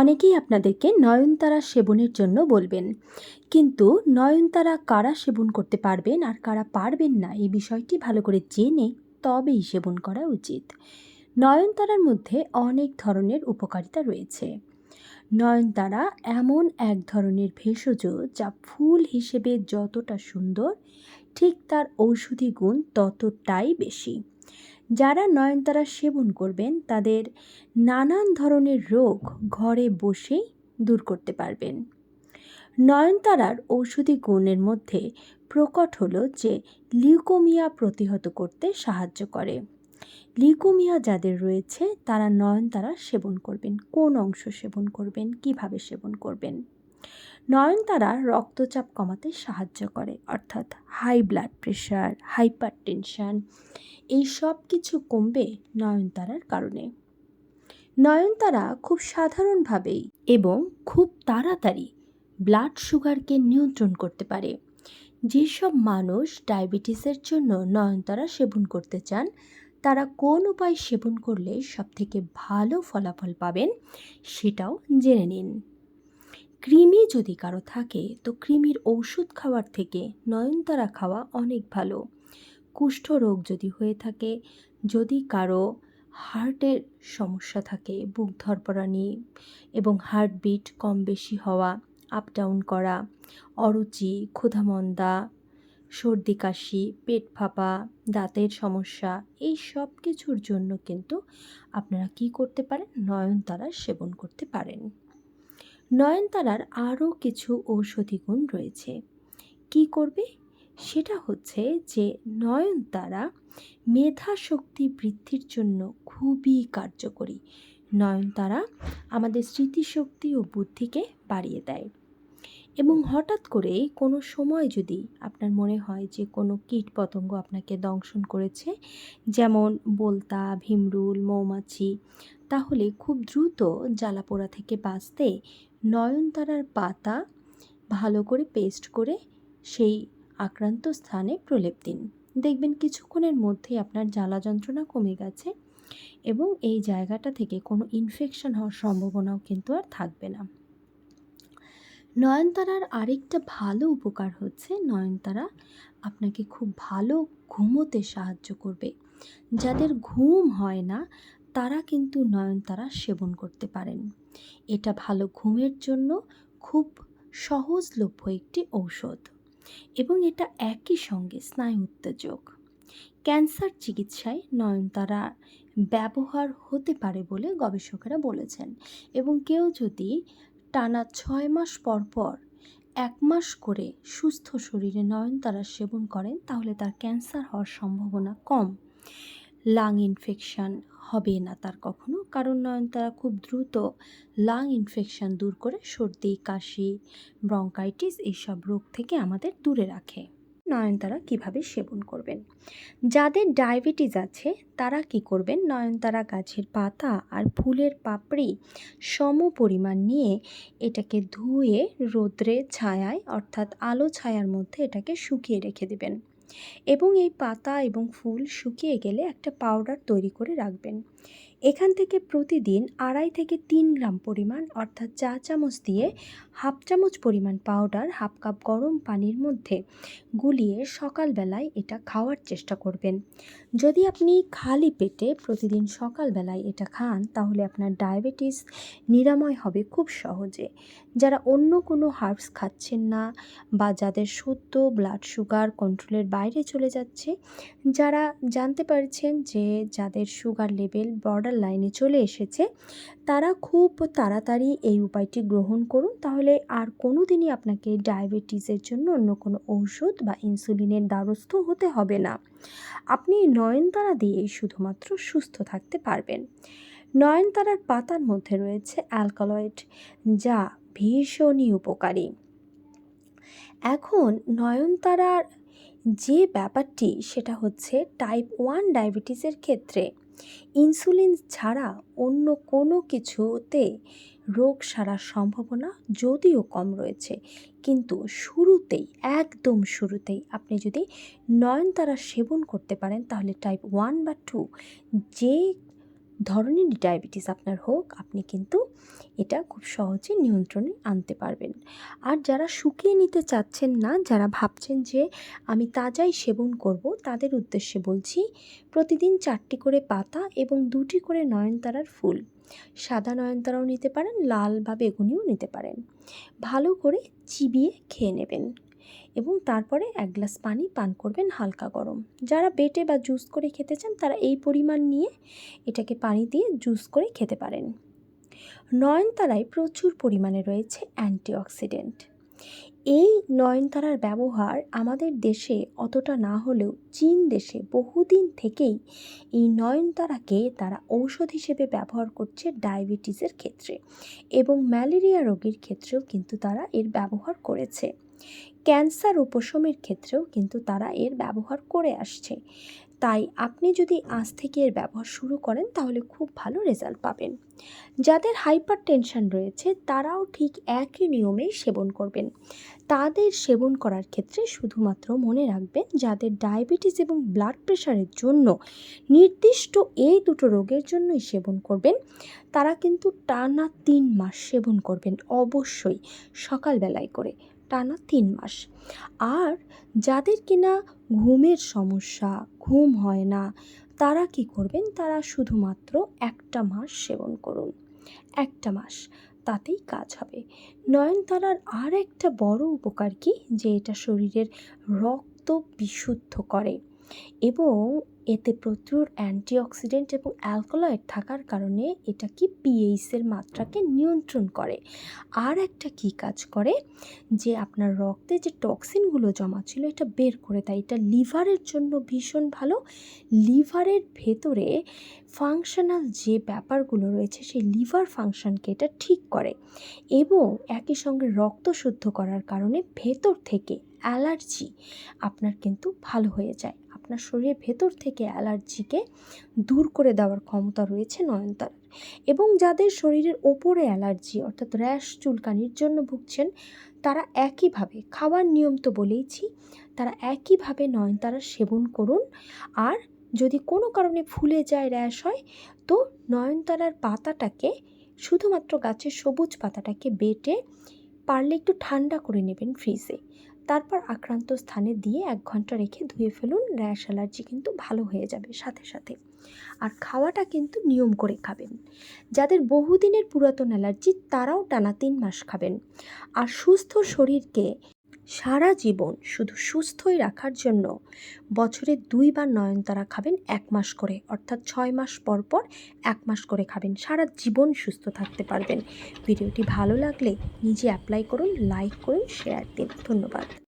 অনেকেই আপনাদেরকে নয়নতারা সেবনের জন্য বলবেন। কিন্তু নয়নতারা কারা সেবন করতে পারবেন আর কারা পারবেন না, এই বিষয়টি ভালো করে জেনে তবেই সেবন করা উচিত। নয়নতারার মধ্যে অনেক ধরনের উপকারিতা রয়েছে। নয়নতারা এমন এক ধরনের ভেষজ যা ফুল হিসেবে যতটা সুন্দর, ঠিক তার ঔষধি গুণ ততটাই বেশি। যারা নয়নতারা সেবন করবেন, তাদের নানান ধরনের রোগ ঘরে বসেই দূর করতে পারবেন। নয়নতারার ঔষধি গুণের মধ্যে প্রকট হলো যে, লিউকোমিয়া প্রতিহত করতে সাহায্য করে। লিউকোমিয়া যাদের রয়েছে, তারা নয়নতারা সেবন করবেন। কোন অংশ সেবন করবেন? কীভাবে সেবন করবেন? নয়নতারা রক্তচাপ কমাতে সাহায্য করে, অর্থাৎ high blood pressure hypertension এই সব কিছু কমবে নয়নতারার কারণে। নয়নতারা খুব সাধারণভাবেই এবং খুব তাড়াতাড়ি ব্লাড সুগারকে নিয়ন্ত্রণ করতে পারে। যেসব মানুষ ডায়াবেটিসের জন্য নয়নতারা সেবন করতে চান, তারা কোন উপায় সেবন করলে সবথেকে ভালো ফলাফল পাবেন সেটাও জেনে নিন। কৃমি যদি কারও থাকে, তো কৃমির ওষুধ খাওয়ার থেকে নয়নতারা খাওয়া অনেক ভালো। কুষ্ঠরোগ যদি হয়ে থাকে, যদি কারও হার্টের সমস্যা থাকে, বুক ধরপড়ানি এবং হার্টবিট কম বেশি হওয়া আপ ডাউন করা, অরুচি, ক্ষুধামন্দা, সর্দি কাশি, পেট ফাঁপা, দাঁতের সমস্যা, এই সব কিছুর জন্য কিন্তু আপনারা কি করতে পারেন? নয়নতারা সেবন করতে পারেন। নয়নতারার আরও কিছু ঔষধি গুণ রয়েছে। কি করবে? সেটা হচ্ছে যে নয়নতারা মেধা শক্তি বৃদ্ধির জন্য খুবই কার্যকরী। নয়নতারা আমাদের স্মৃতিশক্তি ও বুদ্ধিকে বাড়িয়ে দেয়। এবং হঠাৎ করে কোনো সময় যদি আপনার মনে হয় যে কোনো কীট পতঙ্গ আপনাকে দংশন করেছে, যেমন বলতা, ভীমরুল, মৌমাছি, তাহলে খুব দ্রুত জ্বালাপোড়া থেকে বাঁচতে নয়নতারার পাতা ভালো করে পেস্ট করে সেই আক্রান্ত স্থানে প্রলেপ দিন। দেখবেন কিছুক্ষণের মধ্যেই আপনার জ্বালা যন্ত্রণা কমে গেছে এবং এই জায়গাটা থেকে কোনো ইনফেকশন হওয়ার সম্ভাবনাও কিন্তু আর থাকবে না। নয়নতারার আরেকটা ভালো উপকার হচ্ছে, নয়নতারা আপনাকে খুব ভালো ঘুমোতে সাহায্য করবে। যাদের ঘুম হয় না, তারা কিন্তু নয়নতারা সেবন করতে পারেন। এটা ভালো ঘুমের জন্য খুব সহজলভ্য একটি ঔষধ। এবং এটা একই সঙ্গে স্নায়ু উত্তেজক ক্যান্সার চিকিৎসায় নয়নতারা ব্যবহার হতে পারে বলে গবেষকেরা বলেছেন। এবং কেউ যদি টানা ছয় মাস পর পর এক মাস করে সুস্থ শরীরে নয়নতারা সেবন করেন, তাহলে তার ক্যান্সার হওয়ার সম্ভাবনা কম। লাং ইনফেকশান হবে না তার কখনো। কারণ নয়নতারা খুব দ্রুত লাং ইনফেকশান দূর করে সর্দি, কাশি ব্রঙ্কাইটিস এইসব রোগ থেকে আমাদের দূরে রাখে। নয়নতারা কীভাবে সেবন করবেন? যাদের ডায়াবেটিস আছে, তারা কি করবেন? নয়নতারা গাছের পাতা আর ফুলের পাপড়ি সম পরিমাণ নিয়ে এটাকে ধুয়ে রোদ্রে ছায়ায়, অর্থাৎ আলো ছায়ার মধ্যে এটাকে শুকিয়ে রেখে দেবেন। এবং এই পাতা এবং ফুল শুকিয়ে গেলে একটা পাউডার তৈরি করে রাখবেন। এখান থেকে প্রতিদিন আড়াই থেকে তিন গ্রাম পরিমাণ, অর্থাৎ চা চামচ দিয়ে হাফ চামচ পরিমাণ পাউডার হাফ কাপ গরম পানির মধ্যে গুলিয়ে সকালবেলায় এটা খাওয়ার চেষ্টা করবেন। যদি আপনি খালি পেটে প্রতিদিন সকালবেলায় এটা খান, তাহলে আপনার ডায়াবেটিস নিরাময় হবে খুব সহজে। যারা অন্য কোনো হার্বস খাচ্ছেন না বা যাদের সদ্য ব্লাড সুগার কন্ট্রোলের বাইরে চলে যাচ্ছে, যারা জানতে পারছেন যে যাদের সুগার লেভেল বর্ডার লাইনে চলে এসেছে, তারা খুব তাড়াতাড়ি এই উপায়টি গ্রহণ করুন। তাহলে আর কোনো দিনই আপনাকে ডায়াবেটিসের জন্য অন্য কোনো ঔষধ বা ইনসুলিনের দ্বারস্থ হতে হবে না। আপনি নয়নতারা দিয়েই শুধুমাত্র সুস্থ থাকতে পারবেন। নয়নতারার পাতার মধ্যে রয়েছে অ্যালকালয়েড, যা ভীষণই উপকারী। এখন নয়নতারার যে ব্যাপারটি, সেটা হচ্ছে টাইপ ওয়ান ডায়াবেটিসের ক্ষেত্রে ইনসুলিন ছাড়া অন্য কোনো কিছুতে রোগ সারার সম্ভাবনা যদিও কম রয়েছে। কিন্তু শুরুতেই, একদম শুরুতেই আপনি যদি নয়নতারা সেবন করতে পারেন, তাহলে টাইপ ওয়ান বা টু যে ধরনের ডায়াবেটিস আপনার হোক, আপনি কিন্তু এটা খুব সহজে নিয়ন্ত্রণে আনতে পারবেন। আর যারা শুকিয়ে নিতে চাচ্ছেন না, যারা ভাবছেন যে আমি তাজাই সেবন করব, তাদের উদ্দেশ্যে বলছি, প্রতিদিন চারটি করে পাতা এবং দুটি করে নয়নতারার ফুল। সাদা নয়নতারাও নিতে পারেন, লাল বা বেগুনিও নিতে পারেন। ভালো করে চিবিয়ে খেয়ে নেবেন। এবং তারপরে এক গ্লাস পানি পান করবেন হালকা গরম। যারা বেটে বা জুস করে খেতে চান, তারা এই পরিমাণ নিয়ে এটাকে পানি দিয়ে জুস করে খেতে পারেন। নয়নতারায় প্রচুর পরিমাণে রয়েছে অ্যান্টিঅক্সিডেন্ট। এই নয়নতারার ব্যবহার আমাদের দেশে অতটা না হলেও চীন দেশে বহুদিন থেকেই এই নয়নতারাকে তারা ঔষধ হিসেবে ব্যবহার করছে ডায়াবেটিসের ক্ষেত্রে এবং ম্যালেরিয়া রোগীর ক্ষেত্রেও কিন্তু তারা এর ব্যবহার করেছে। ক্যান্সার উপশমের ক্ষেত্রেও কিন্তু তারা এর ব্যবহার করে আসছে। তাই আপনি যদি আজ থেকে এর ব্যবহার শুরু করেন, তাহলে খুব ভালো রেজাল্ট পাবেন। যাদের হাইপার টেনশন রয়েছে, তারাও ঠিক একই নিয়মেই সেবন করবেন। তাদের সেবন করার ক্ষেত্রে শুধুমাত্র মনে রাখবেন, যাদের ডায়াবেটিস এবং ব্লাড প্রেশারের জন্য নির্দিষ্ট এই দুটো রোগের জন্যই সেবন করবেন, তারা কিন্তু টানা তিন মাস সেবন করবেন অবশ্যই সকালবেলায় করে। টানা তিন মাস। আর যাদের কিনা ঘুমের সমস্যা, ঘুম হয় না, তারা কি করবেন? তারা শুধুমাত্র একটা মাস সেবন করুন। একটা মাস, তাতেই কাজ হবে। নয়নতারার আর একটা বড় উপকার কি? যে এটা শরীরের রক্ত বিশুদ্ধ করে। এবং এতে প্রচুর অ্যান্টিঅক্সিডেন্ট এবং অ্যালকোলয়েড থাকার কারণে এটা কি পিএইচের মাত্রাকে নিয়ন্ত্রণ করে। আর একটা কি কাজ করে? যে আপনার রক্তে যে টক্সিনগুলো জমা ছিল এটা বের করে দেয়। এটা লিভারের জন্য ভীষণ ভালো। লিভারের ভেতরে ফাংশনাল যে ব্যাপারগুলো রয়েছে সেই লিভার ফাংশনকে এটা ঠিক করে এবং একই সঙ্গে রক্ত শুদ্ধ করার কারণে ভেতর থেকে অ্যালার্জি আপনার কিন্তু ভালো হয়ে যায়। আপনার শরীরের ভেতর থেকে অ্যালার্জিকে দূর করে দেওয়ার ক্ষমতা রয়েছে নয়নতারার। এবং যাদের শরীরের ওপরে অ্যালার্জি, অর্থাৎ র্যাশ চুলকানির জন্য ভুগছেন, তারা একইভাবে খাওয়ার নিয়ম তো বলেইছি, তারা একইভাবে নয়নতারা সেবন করুন। আর যদি কোনো কারণে ফুলে যায়, র্যাশ হয়, তো নয়নতারার পাতাটাকে, শুধুমাত্র গাছের সবুজ পাতাটাকে বেটে, পারলে একটু ঠান্ডা করে নেবেন ফ্রিজে। তারপর আক্রান্ত স্থানে দিয়ে এক ঘণ্টা রেখে ধুয়ে ফেলুন। র্যাশ অ্যালার্জি কিন্তু ভালো হয়ে যাবে সাথে সাথে। আর খাওয়াটা কিন্তু নিয়ম করে খাবেন। যাদের বহুদিনের পুরাতন অ্যালার্জি, তারাও টানা তিন মাস খাবেন। আর সুস্থ শরীরকে সারা জীবন শুধু সুস্থই রাখার জন্য বছরে দুইবার নয়নতারা খাবেন এক মাস করে। অর্থাৎ ছয় মাস পর পর এক মাস করে খাবেন। সারা জীবন সুস্থ থাকতে পারবেন। ভিডিওটি ভালো লাগলে নিজে অ্যাপ্লাই করুন লাইক করুন শেয়ার দিন। ধন্যবাদ।